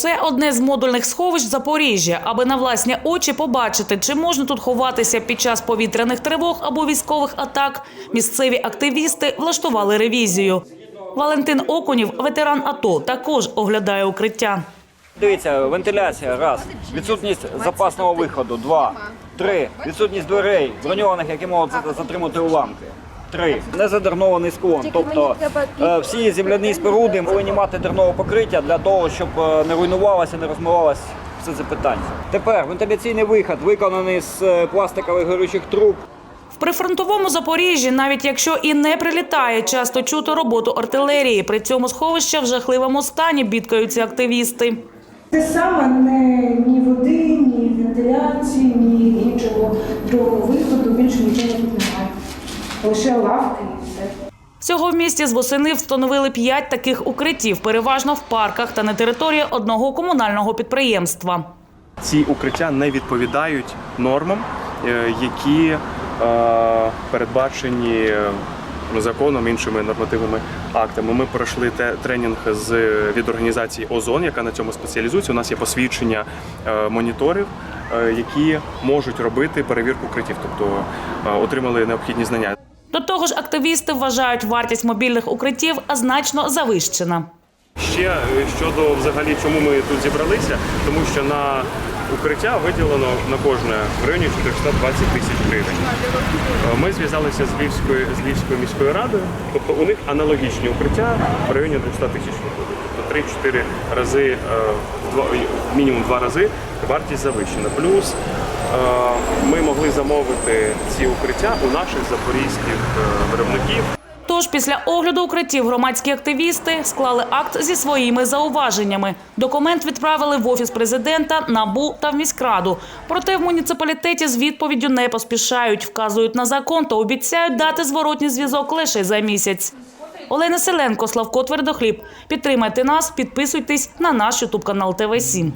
Це одне з модульних сховищ Запоріжжя, аби на власні очі побачити, чи можна тут ховатися під час повітряних тривог або військових атак. Місцеві активісти влаштували ревізію. Валентин Окунів, ветеран АТО, також оглядає укриття. Дивіться, вентиляція, раз. Відсутність запасного виходу, два. Три. Відсутність дверей, броньованих, які можуть затримати уламки. Три. Незадернований склон. Тобто е, всі земляні споруди повинні мати дернове покриття для того, щоб е, не руйнувалося, не розмивалося все це питання. Тепер вентиляційний вихід виконаний з е, пластикових горючих труб. В прифронтовому Запоріжжі, навіть якщо і не прилітає, часто чути роботу артилерії. При цьому сховища в жахливому стані бідкаються активісти. Те саме не ні ні Лише лавки і все. Всього в місті з восени встановили п'ять таких укриттів, переважно в парках та на території одного комунального підприємства. ці укриття не відповідають нормам, е, які е, передбачені е, законом іншими нормативними актами. Ми пройшли те- тренінг з від організації Озон, яка на цьому спеціалізується. У нас є посвідчення е, моніторів, які можуть робити перевірку укриттів, тобто отримали необхідні знання. До того ж, активісти вважають вартість мобільних укриттів значно завищена. Ще е, щодо взагалі, чому ми тут зібралися, тому що на укриття виділено на кожне в районі 420 тисяч гривень. Е, Ми зв'язалися з Львівською з Львівською міською радою, тобто у них аналогічні укриття в районі 200 тисяч виходить. Тобто 3-4 рази, е, мінімум два рази вартість завищена. Плюс ми могли замовити ці укриття у наших запорізьких е, виробників. Тож після огляду укриттів громадські активісти склали акт зі своїми зауваженнями. Документ відправили в офіс президента, набу та в міськраду. Проте в муніципалітеті з відповіддю не поспішають, вказують на закон та обіцяють дати зворотній зв'язок лише за місяць. Олена Селенко, Славко Твердохліб. Підтримайте нас, підписуйтесь на наш ютуб канал ТВ 7